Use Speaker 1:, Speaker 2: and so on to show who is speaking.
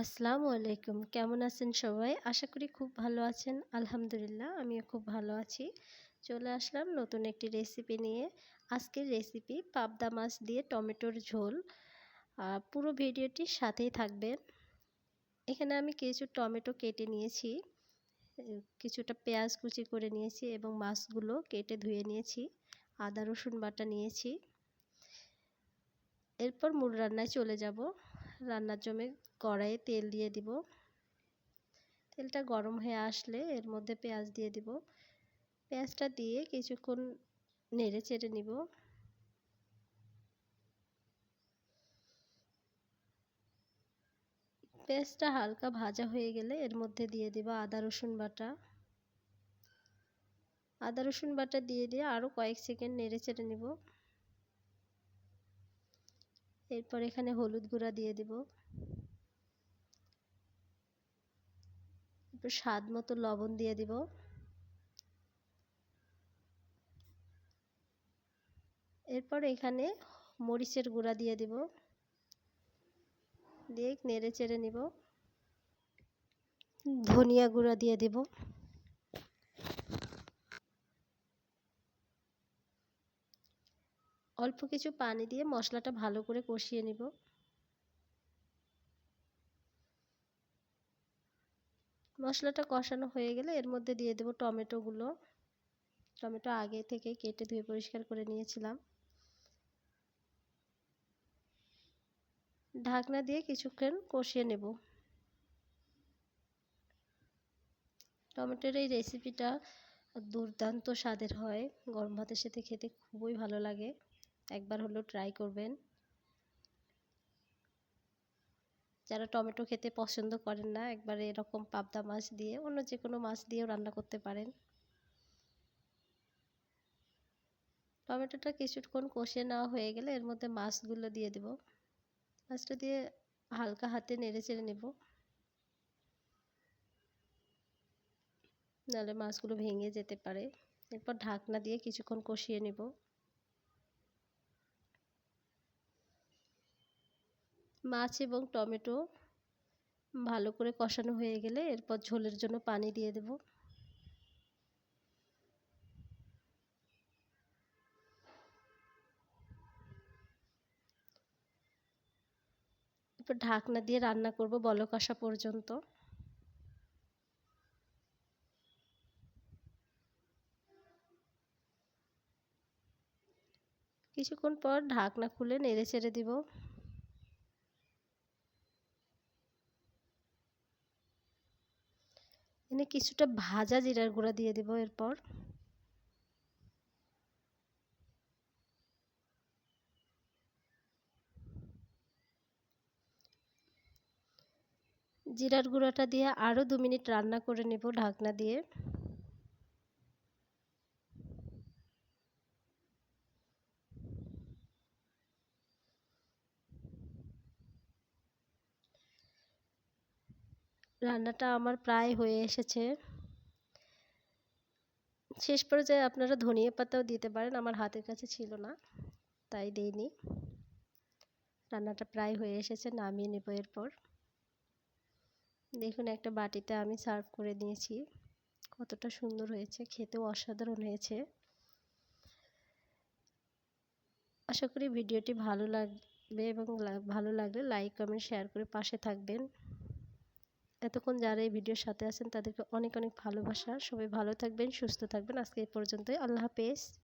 Speaker 1: আসসালামু আলাইকুম। কেমন আছেন সবাই? আশা করি খুব ভালো আছেন। আলহামদুলিল্লাহ, আমিও খুব ভালো আছি। চলে আসলাম নতুন একটি রেসিপি নিয়ে। আজকের রেসিপি পাবদা মাছ দিয়ে টমেটোর ঝোল। পুরো ভিডিওটির সাথেই থাকবেন এখানে আমি কিছু টমেটো কেটে নিয়েছি। কিছুটা পেঁয়াজ কুচি করে নিয়েছি এবং মাছগুলো কেটে ধুয়ে নিয়েছি। আদা, রসুন বাটা নিয়েছি। এরপর মূল রান্নায় চলে যাব। রান্নার জমে কড়াইয়ে তেল দিয়ে দিব। তেলটা গরম হয়ে আসলে এর মধ্যে পেঁয়াজ দিয়ে দিব। পেঁয়াজটা দিয়ে কিছুক্ষণ নেড়ে চেড়ে নিব। পেঁয়াজটা হালকা ভাজা হয়ে গেলে এর মধ্যে দিয়ে দিব আদা, রসুন বাটা। আদা, রসুন বাটা দিয়ে দিয়ে আরও কয়েক সেকেন্ড নেড়ে চেড়ে নিব। এরপর এখানে হলুদ গুঁড়া দিয়ে দিব একটু স্বাদ মতো লবণ দিয়ে দিব। এরপর এখানে মরিচের গুঁড়া দিয়ে দিব। দিয়ে নেড়ে চেড়ে নিব। ধনিয়া গুঁড়া দিয়ে দিব। অল্প কিছু পানি দিয়ে মশলাটা ভালো করে কষিয়ে নিব। মশলাটা কষানো হয়ে গেলে এর মধ্যে দিয়ে দেবো টমেটোগুলো টমেটো আগে থেকে কেটে ধুয়ে পরিষ্কার করে নিয়েছিলাম। ঢাকনা দিয়ে কিছুক্ষণ কষিয়ে নেব। টমেটোর এই রেসিপিটা দুর্দান্ত স্বাদের হয়। গরম ভাতের সাথে খেতে খুবই ভালো লাগে। একবার হলেও ট্রাই করবেন। যারা টমেটো খেতে পছন্দ করেন না, একবারে এরকম পাবদা মাছ দিয়ে, অন্য যে কোনো মাছ দিয়েও রান্না করতে পারেন। টমেটোটা কিছুক্ষণ কষে নেওয়া হয়ে গেলে এর মধ্যে মাছগুলো দিয়ে দেব। মাছটা দিয়ে হালকা হাতে নেড়ে চেড়ে নেব। নাহলে মাছগুলো ভেঙে যেতে পারে। এরপর ঢাকনা দিয়ে কিছুক্ষণ কষিয়ে নেব। মাছ এবং টমেটো ভালো করে কষানো হয়ে গেলে এরপর ঝোলের জন্য পানি দিয়ে দেব। এরপর ঢাকনা দিয়ে রান্না করব বলক আসা পর্যন্ত। কিছুক্ষণ পর ঢাকনা খুলে নেড়ে চেড়ে দিব। এনে কিছুটা ভাজা জিরার গুঁড়া দিয়ে দেব এরপর। জিরার গুঁড়াটা দিয়ে আরও দু মিনিট রান্না করে নেব ঢাকনা দিয়ে। রান্নাটা আমার প্রায় হয়ে এসেছে। শেষ পর্যায়ে আপনারা ধনিয়া পাতাও দিতে পারেন, আমার হাতের কাছে ছিল না, তাই দিইনি। রান্নাটা প্রায় হয়ে এসেছে, নামিয়ে নেব এরপর। দেখুন, একটা বাটিতে আমি সার্ভ করে নিয়েছি কতটা সুন্দর হয়েছে, খেতেও অসাধারণ হয়েছে। আশা করি ভিডিওটি ভালো লাগবে এবং ভালো লাগলে লাইক, কমেন্ট, শেয়ার করে পাশে থাকবেন। এতক্ষণ যারা এই ভিডিওর সাথে আছেন তাদেরকে অনেক অনেক ভালোবাসা। সবাই ভালো থাকবেন, সুস্থ থাকবেন। আজকে এই পর্যন্তই। আল্লাহ হাফেজ।